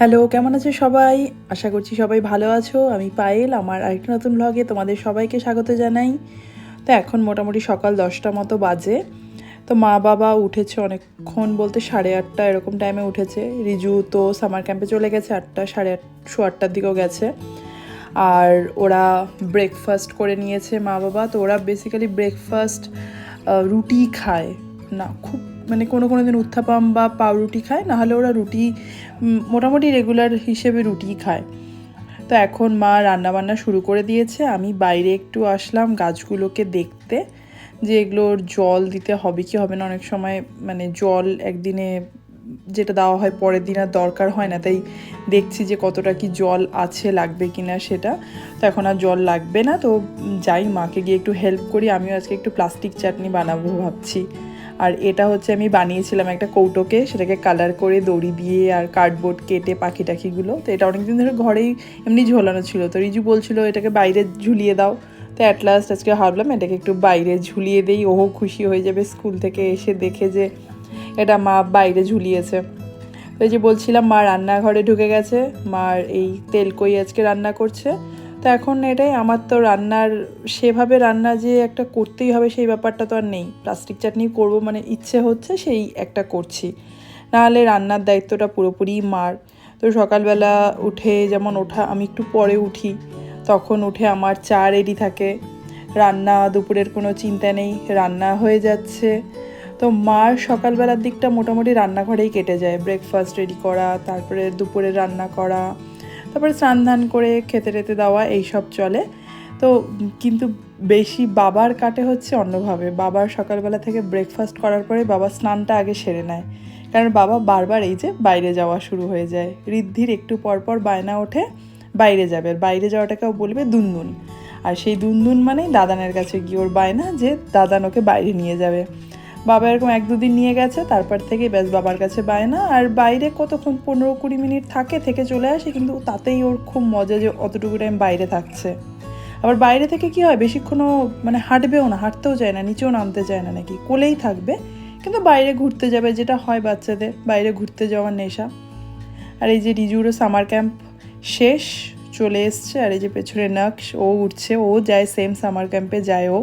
Hello কেমন আছো সবাই? আশা করছি সবাই ভালো আছো। আমি পায়েল, আমার আরেকটা নতুন ব্লগে তোমাদের সবাইকে স্বাগত জানাই। তো এখন মোটামুটি সকাল দশটা মতো বাজে। তো মা বাবা উঠেছে অনেকক্ষণ বলতে সাড়ে আটটা এরকম টাইমে উঠেছে। রিজু তো সামার ক্যাম্পে চলে গেছে, আটটা, সাড়ে আট, শো আটটার দিকেও গেছে। আর ওরা ব্রেকফাস্ট করে নিয়েছে মা বাবা। তো ওরা বেসিক্যালি ব্রেকফাস্ট রুটি খায়। না, খুব মানে কোনো কোনো দিন উত্থাপাম বা পাউরুটি খায়, না হলে ওরা রুটি মোটামুটি রেগুলার হিসেবে রুটি খায়। তো এখন মা রান্নাবান্না শুরু করে দিয়েছে। আমি বাইরে একটু আসলাম গাছগুলোকে দেখতে, যে এগুলোর জল দিতে হবে কি হবে না। অনেক সময় মানে জল একদিনে যেটা দেওয়া হয় পরের দিন আর দরকার হয় না, তাই দেখছি যে কতটা কি জল আছে, লাগবে কি না সেটা। তো এখন আর জল লাগবে না, তো যাই মাকে গিয়ে একটু হেল্প করি। আমিও আজকে একটু প্লাস্টিক চাটনি বানাবো ভাবছি। আর এটা হচ্ছে আমি বানিয়েছিলাম একটা কৌটোকে, সেটাকে কালার করে দড়ি দিয়ে আর কার্ডবোর্ড কেটে পাখি টাখিগুলো তো এটা অনেকদিন ধরে ঘরেই এমনি ঝোলানো ছিল। তো রিজু বলছিল, এটাকে বাইরে ঝুলিয়ে দাও। তো অ্যাট লাস্ট আজকে ভাবলাম, এটাকে একটু বাইরে ঝুলিয়ে দেই। ওহো, খুশি হয়ে যাবে স্কুল থেকে এসে দেখে যে এটা মা বাইরে ঝুলিয়েছে। তো এই যে বলছিলাম, মা রান্নাঘরে ঢুকে গেছে। মার এই তেলকই আজকে রান্না করছে। তো এখন এটাই, আমার তো রান্নার, সেভাবে রান্না যে একটা করতেই হবে সেই ব্যাপারটা তো আর নেই। প্লাস্টিক চাটনি করব মানে ইচ্ছে হচ্ছে সেই একটা করছি। নাহলে রান্নার দায়িত্বটা পুরোপুরি মার। তো সকালবেলা উঠে যেমন ওঠা, আমি একটু পরে উঠি, তখন উঠে আমার চা রেডি থাকে। রান্না দুপুরের কোনো চিন্তা নেই, রান্না হয়ে যাচ্ছে। তো মার সকালবেলার দিকটা মোটামুটি রান্নাঘরেই কেটে যায়। ব্রেকফাস্ট রেডি করা, তারপরে দুপুরে রান্না করা তারপরে স্নান ধান করে খেতে টেতে দেওয়া এইসব চলে। তো কিন্তু বেশি বাবার কাটে হচ্ছে অন্যভাবে। বাবার সকালবেলা থেকে ব্রেকফাস্ট করার পরে বাবা স্নানটা আগে সেরে নেয়। কারণ বাবা বারবার এই যে বাইরে যাওয়া শুরু হয়ে যায়। ঋদ্ধির একটু পর পর বায়না ওঠে, বাইরে যাবে। বাইরে যাওয়াটাকেও বলবে দুনদুন। আর সেই দুনদুন মানেই দাদানের কাছে গিয়ে ওর বায়না যে দাদান ওকে বাইরে নিয়ে যাবে। বাবা এরকম এক দুদিন নিয়ে গেছে, তারপর থেকে ব্যাস বাবার কাছে বায়না আর বাইরে কতক্ষণ পনেরো কুড়ি মিনিট থাকে, থেকে চলে আসে, কিন্তু তাতেই ওর খুব মজা যে অতটুকু টাইম বাইরে থাকছে। আবার বাইরে থেকে কি হয়, বেশিক্ষণও মানে হাঁটবেও না, হাঁটতেও চায় না, নিচেও নামতে চায় না নাকি, কোলেই থাকবে। কিন্তু বাইরে ঘুরতে যাবে, যেটা হয় বাচ্চাদের, বাইরে ঘুরতে যাওয়ার নেশা। আর এই যে রিজুরও সামার ক্যাম্প শেষ, চলে এসছে, আর এই যে পেছনে নকশ ও উঠছে, ও যায় সেম সামার ক্যাম্পে যায় ও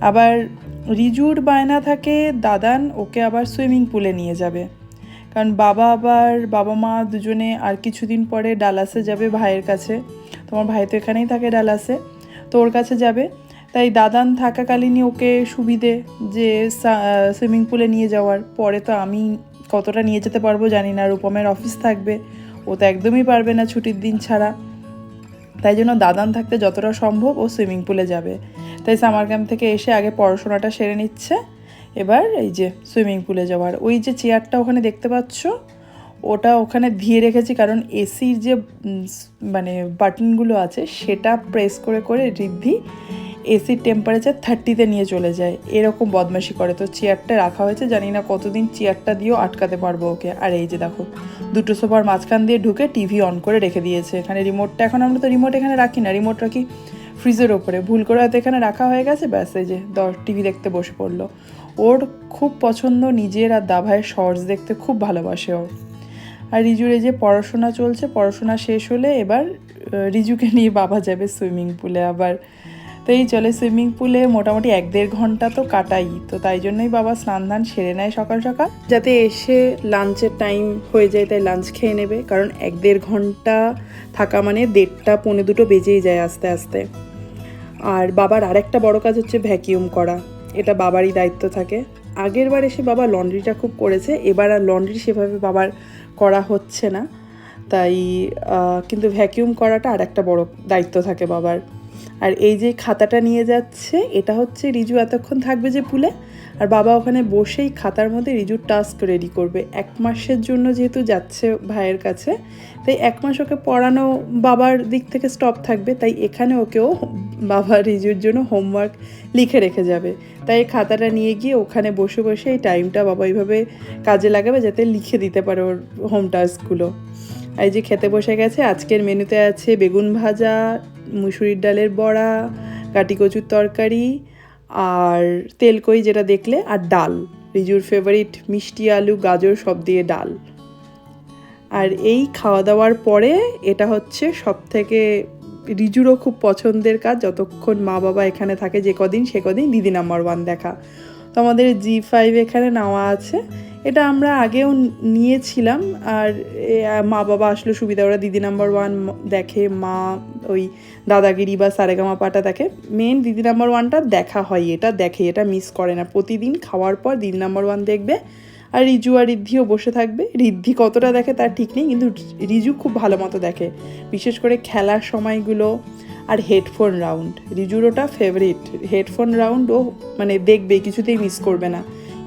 আবার রিজুর বায়না থাকে, দাদান ওকে আবার সুইমিং পুলে নিয়ে যাবে। কারণ বাবা আবার, বাবা মা দুজনে আর কিছুদিন পরে ডালাসে যাবে ভাইয়ের কাছে। তোমার ভাই তো এখানেই থাকে ডালাসে, তো ওর কাছে যাবে। তাই দাদান থাকাকালীনই ওকে সুবিধে যে সুইমিং পুলে নিয়ে যাওয়ার। পরে তো আমি কতটা নিয়ে যেতে পারব জানি না, রূপমের অফিস থাকবে। ও তো একদমই পারবে না ছুটির দিন ছাড়া। তাই জন্য দাদান থাকতে যতটা সম্ভব ও সুইমিং পুলে যাবে। তাই সামার ক্যাম্প থেকে এসে আগে পড়াশোনাটা সেরে নিচ্ছে। এবার এই যে সুইমিং পুলে যাওয়ার ওই যে চেয়ারটা ওখানে দেখতে পাচ্ছ, ওটা ওখানে দিয়ে রেখেছি কারণ এসির যে মানে বাটনগুলো আছে সেটা প্রেস করে করে ঋদ্ধি এসির টেম্পারেচার থার্টিতে নিয়ে চলে যায়। এরকম বদমাশি করে। তো চেয়ারটা রাখা হয়েছে, জানি না কতদিন চেয়ারটা দিয়েও আটকাতে পারব ওকে। আর এই যে দেখো, দুটো সোফার মাঝখান দিয়ে ঢুকে টিভি অন করে রেখে দিয়েছে। এখানে রিমোটটা এখন আমরা তো রিমোট এখানে রাখি না রিমোট রাখি ফ্রিজের ওপরে। ভুল করে হয়তো এখানে রাখা হয়ে গেছে, ব্যাস এই যে টিভি দেখতে বসে পড়ল। ওর খুব পছন্দ নিজের আর দাভাইয়ের শর্টস দেখতে, খুব ভালোবাসে ও। আর রিজুর এই যে পড়াশোনা চলছে, পড়াশোনা শেষ হলে এবার রিজুকে নিয়ে বাবা যাবে সুইমিং পুলে আবার তো এই চলে সুইমিং পুলে। মোটামুটি এক দেড় ঘণ্টা তো কাটাই। তো তাই জন্যই বাবা স্নান ধান সেরে নেয় সকাল সকাল। যাতে এসে লাঞ্চের টাইম হয়ে যায়, তাই লাঞ্চ খেয়ে নেবে। কারণ এক দেড় ঘণ্টা থাকা মানে দেড়টা পৌনে দুটো বেজেই যায় আস্তে আস্তে। আর বাবার আরেকটা বড় কাজ হচ্ছে ভ্যাকিউম করা। এটা বাবারই দায়িত্ব থাকে। আগের বার এসে বাবা লন্ড্রিটা খুব করেছে। এবার আর লন্ড্রি সেভাবে বাবার করা হচ্ছে না। তাই কিন্তু ভ্যাকিউম করাটা আর একটা বড় দায়িত্ব থাকে বাবার। আর এই যে খাতাটা নিয়ে যাচ্ছে, এটা হচ্ছে রিজু এতক্ষণ থাকবে যে পুলে। আর বাবা ওখানে বসেই খাতার মধ্যে রিজুর টাস্ক রেডি করবে। এক মাসের জন্য যেহেতু যাচ্ছে ভাইয়ের কাছে, তাই এক মাস ওকে পড়ানো বাবার দিক থেকে স্টপ থাকবে, তাই এখানে ওকেও বাবা রিজুর জন্য হোমওয়ার্ক লিখে রেখে যাবে। তাই খাতাটা নিয়ে গিয়ে ওখানে বসে বসে এই টাইমটা বাবা এইভাবে কাজে লাগাবে যাতে লিখে দিতে পারে ওর হোম টাস্কগুলো এই যে খেতে বসে গেছে, আজকের মেনুতে আছে বেগুন ভাজা মুসুরির ডালের বড়া কাটি কচুর তরকারি আর তেলকই যেটা দেখলে, আর ডাল। রিজুর ফেভারিট মিষ্টি আলু, গাজর সব দিয়ে ডাল। আর এই খাওয়া দাওয়ার পরে এটা হচ্ছে সব থেকে রিজুরও খুব পছন্দের কাজ, যতক্ষণ মা বাবা এখানে থাকে যে কদিন, সে কদিন দিদি নাম্বার ওয়ান দেখা। তো আমাদের জি ফাইভ এখানে নেওয়া আছে। এটা আমরা আগেও নিয়েছিলাম আর মা বাবা আসলে সুবিধা, ওরা দিদি নাম্বার ওয়ান দেখে, মা ওই দাদাগিরি বা সারেগামা পাটা দেখে। মেন দিদি নাম্বার ওয়ানটা দেখা হয়, এটা দেখে, এটা মিস করে না। প্রতিদিন খাওয়ার পর দিদি নাম্বার ওয়ান দেখবে আর রিজু আর রিদ্ধিও বসে থাকবে। রিদ্ধি কতটা দেখে তার ঠিক নেই, কিন্তু রিজু খুব ভালো মতো দেখে। বিশেষ করে খেলার সময়গুলো আর হেডফোন রাউন্ড। রিজুর ওটা ফেভারিট হেডফোন রাউন্ড ও মানে দেখবে, কিছুতেই মিস করবে না।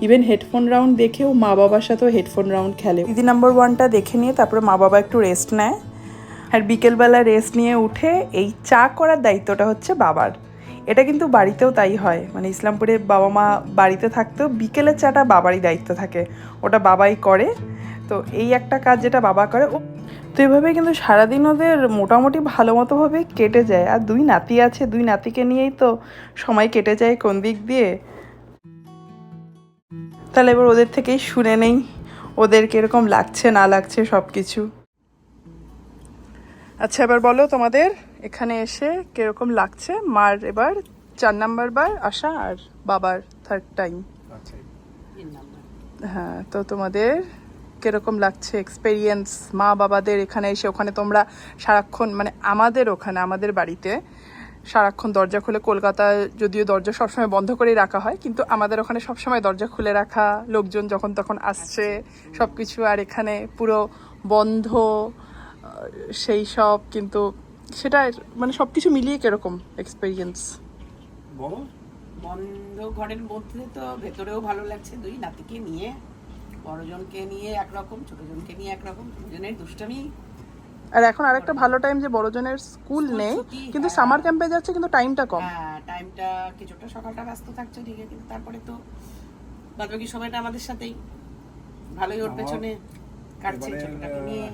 ইভেন হেডফোন রাউন্ড দেখেও মা বাবার সাথেও হেডফোন রাউন্ড খেলে। দিদি নাম্বার ওয়ানটা দেখে নিয়ে তারপরে মা বাবা একটু রেস্ট নেয়। আর বিকেলবেলা রেস্ট নিয়ে উঠে এই চা করার দায়িত্বটা হচ্ছে বাবার। এটা কিন্তু বাড়িতেও তাই হয়। মানে ইসলামপুরে বাবা মা বাড়িতে থাকতেও বিকেলের চাটা বাবারই দায়িত্ব থাকে। ওটা বাবাই করে। তো এই একটা কাজ যেটা বাবা করে, ও তো এভাবে কিন্তু সারাদিন ওদের মোটামুটি ভালো মতোভাবে কেটে যায়। আর দুই নাতি আছে, দুই নাতিকে নিয়েই তো সময় কেটে যায় কোন দিক দিয়ে। তাহলে এবার ওদের থেকেই শুনে নেই, ওদের কীরকম লাগছে, না লাগছে সব কিছু আচ্ছা এবার বলো তোমাদের, এখানে এসে কীরকম লাগছে? মার এবার চার নাম্বার বার আসা আর বাবার থার্ড টাইম হ্যাঁ তো তোমাদের কীরকম লাগছে এক্সপেরিয়েন্স মা বাবাদের এখানে এসে, ওখানে তোমরা সারাক্ষণ মানে আমাদের ওখানে, আমাদের বাড়িতে সারাক্ষণ দরজা খুলে কলকাতায়, যদিও দরজা সবসময় বন্ধ করেই রাখা হয়, কিন্তু আমাদের ওখানে সবসময় দরজা খুলে রাখা, লোকজন যখন তখন আসছে সব কিছু আর এখানে পুরো বন্ধ সেই সব, কিন্তু সেটা মানে সব কিছু মিলিয়ে কীরকম এক্সপিরিয়েন্স বন্ধ ঘরের মধ্যে তো ভেতরেও ভালো লাগছে, দুই নাতিকে নিয়ে, বড়জনকে নিয়ে একরকম, ছোটজনকে নিয়ে একরকম, দুজনের দুষ্টামি আর এখন আরেকটা ভালো টাইম যে বড়জনের স্কুল নেই কিন্তু হ্যাঁ। সামার ক্যাম্পে যাচ্ছে কিন্তু টাইমটা কম। হ্যাঁ টাইমটা কিছুটা সকালটা ব্যস্ত থাকছে ঠিকই কিন্তু তারপরে তো বাদ বাকি সময়টা আমাদের সাথেই। ভালোই ওর পেছনে কাটছে ছোটটাকে নিয়ে।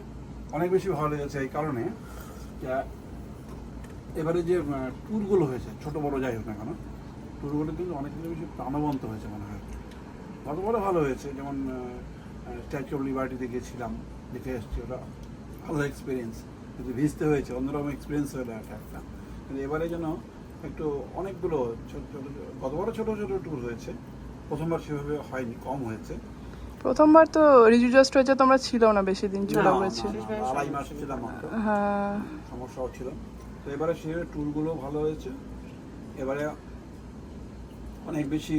অনেক বেশি ভালো লেগেছে এই কারণে যে এবারে যে ট্যুরগুলো হয়েছে ছোট বড় যাই হোক না কেন ট্যুরগুলো কিন্তু অনেকগুলো বেশি প্রাণবন্ত হয়েছে মনে হয়। গতবারে ভালো হয়েছে যেমন স্ট্যাচু অফ লিবার্টিতে গিয়েছিলাম দেখে এসেছি ওটা ভালো এক্সপিরিয়েন্স কিন্তু ভিজতে হয়েছে অন্যরকম এক্সপিরিয়েন্স হলো একটা। কিন্তু এবারে যেন একটু অনেকগুলো ছোট ছোট গতবারও ছোট ছোট ট্যুর হয়েছে। প্রথমবার সেভাবে হয়নি কম হয়েছে। প্রথমবার তো রিজু জাস্ট হয়েছে তোমরা ছিল না বেশি দিন না, না, আড়াই মাস ছিলাম হ্যাঁ। সমস্যাও ছিল। তো এবারে সে ট্যুরগুলো ভালো হয়েছে। এবারে অনেক বেশি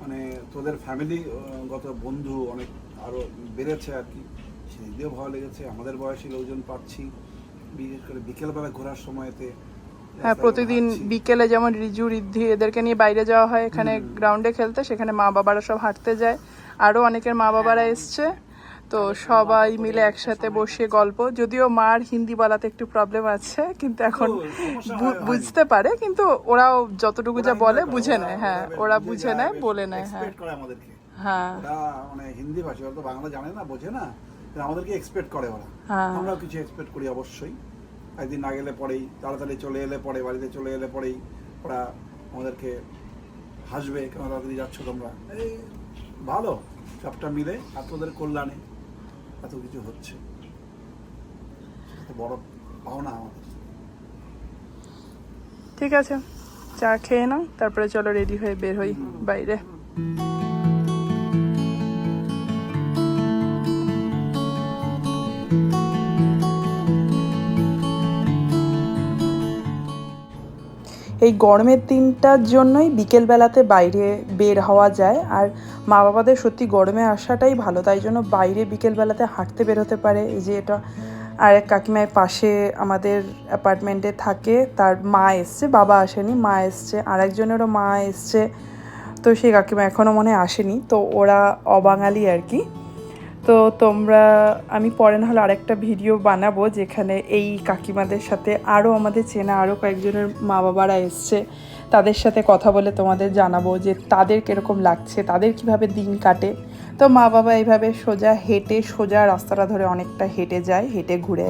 মানে তোদের ফ্যামিলি গত বন্ধু অনেক আরও বেড়েছে আর কি। সেই দিয়েও ভালো লেগেছে আমাদের বয়সী লোকজন পাচ্ছি বিশেষ করে বিকেলবেলা ঘোরার সময়তে। হ্যাঁ প্রতিদিন বিকেলে যেমন রিজু রিদ্ধি এদেরকে নিয়ে বাইরে যাওয়া হয় এখানে গ্রাউন্ডে খেলতে সেখানে মা বাবারা সব হাঁটতে যায়। আরও অনেকের মা বাবারা এসছে। তো সবাই মিলে একসাথে বসে গল্প। যদিও মার হিন্দি বলাতে একটু প্রবলেম আছে কিন্তু এখন বুঝতে পারে কিন্তু ওরাও যতটুকু যা বলে বুঝে নেয় হ্যাঁ ওরা বুঝে নেয় বলে নেয় হ্যাঁ। হ্যাঁ। মানে হিন্দি ভাষী তো বাংলা জানে না বোঝে না। আমাদেরকে এক্সপেক্ট করে ওরা। হ্যাঁ। আমরাও কিছু এক্সপেক্ট করি অবশ্যই। একদিন না গেলে পরেই তাড়াতাড়ি চলে এলে পরে বাড়িতে চলে এলে পরেই ওরা আমাদেরকে হাসবে কেন তাড়াতাড়ি যাচ্ছ তোমরা? এই ভালো সবটা মিলে আর তোদের কল্যাণে এত কিছু হচ্ছে। বড় পাওনা আমাদের। ঠিক আছে চা খেয়ে নাও তারপরে চলো রেডি হয়ে বের হই বাইরে। এই গরমের দিনটার জন্যই বিকেলবেলাতে বাইরে বের হওয়া যায়। আর মা বাবাদের সত্যি গরমে আসাটাই ভালো, তাই জন্য বাইরে বিকেলবেলাতে হাঁটতে বেরোতে পারে। এই যে এটা আর এক কাকিমায় পাশে আমাদের অ্যাপার্টমেন্টে থাকে, তার মা এসছে, বাবা আসেনি, মা এসছে আর একজনেরও মা এসছে। তো সেই কাকিমা এখনও মনে আসেনি। তো ওরা অবাঙালি আর কি। তো তোমরা, আমি পরে না হলে আরেকটা ভিডিও বানাবো যেখানে এই কাকিমাদের সাথে আরও আমাদের চেনা আরও কয়েকজনের মা বাবারা এসছে। তাদের সাথে কথা বলে তোমাদের জানাব যে তাদের কীরকম লাগছে, তাদের কীভাবে দিন কাটে। তো মা বাবা এইভাবে সোজা হেঁটে, সোজা রাস্তাটা ধরে অনেকটা হেঁটে যায়, হেঁটে ঘুরে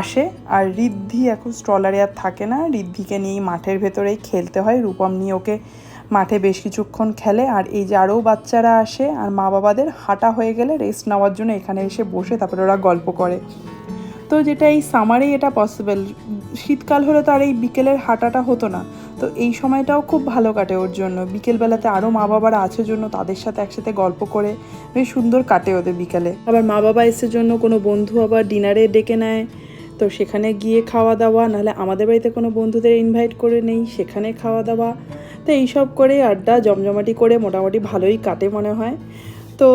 আসে। আর রিদ্ধি এখন স্ট্রলারে আর থাকে না ঋদ্ধিকে নিয়েই মাঠের ভেতরেই খেলতে হয়, রূপম নিয়ে ওকে মাঠে বেশ কিছুক্ষণ খেলে আর এই যে আরও বাচ্চারা আসে আর মা বাবাদের হাঁটা হয়ে গেলে রেস্ট নেওয়ার জন্য এখানে এসে বসে তারপরে ওরা গল্প করে। তো যেটা এই সামারেই এটা পসিবল শীতকাল হলে তো আর এই বিকেলের হাঁটাটা হতো না। তো এই সময়টাও খুব ভালো কাটে ওর জন্য। বিকেলবেলাতে আরও মা বাবারা আছে জন্য তাদের সাথে একসাথে গল্প করে, বেশ সুন্দর কাটে ওদের বিকেলে। আবার মা বাবা এসে জন্য কোনো বন্ধু আবার ডিনারে ডেকে নেয়, তো সেখানে গিয়ে খাওয়া দাওয়া, নাহলে আমাদের বাড়িতে কোনো বন্ধুদের ইনভাইট করে নেই, সেখানে খাওয়া দাওয়া। তো এইসব করে আড্ডা জমজমাটি করে মোটামুটি ভালোই কাটে মনে হয়। তো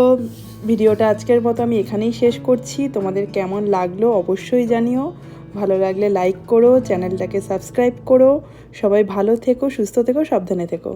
ভিডিওটা আজকের মতো আমি এখানেই শেষ করছি। তোমাদের কেমন লাগল অবশ্যই জানিও। ভালো লাগলে লাইক করো, চ্যানেলটাকে সাবস্ক্রাইব করো। সবাই ভালো থেকো, সুস্থ থেকো, সাবধানে থেকো।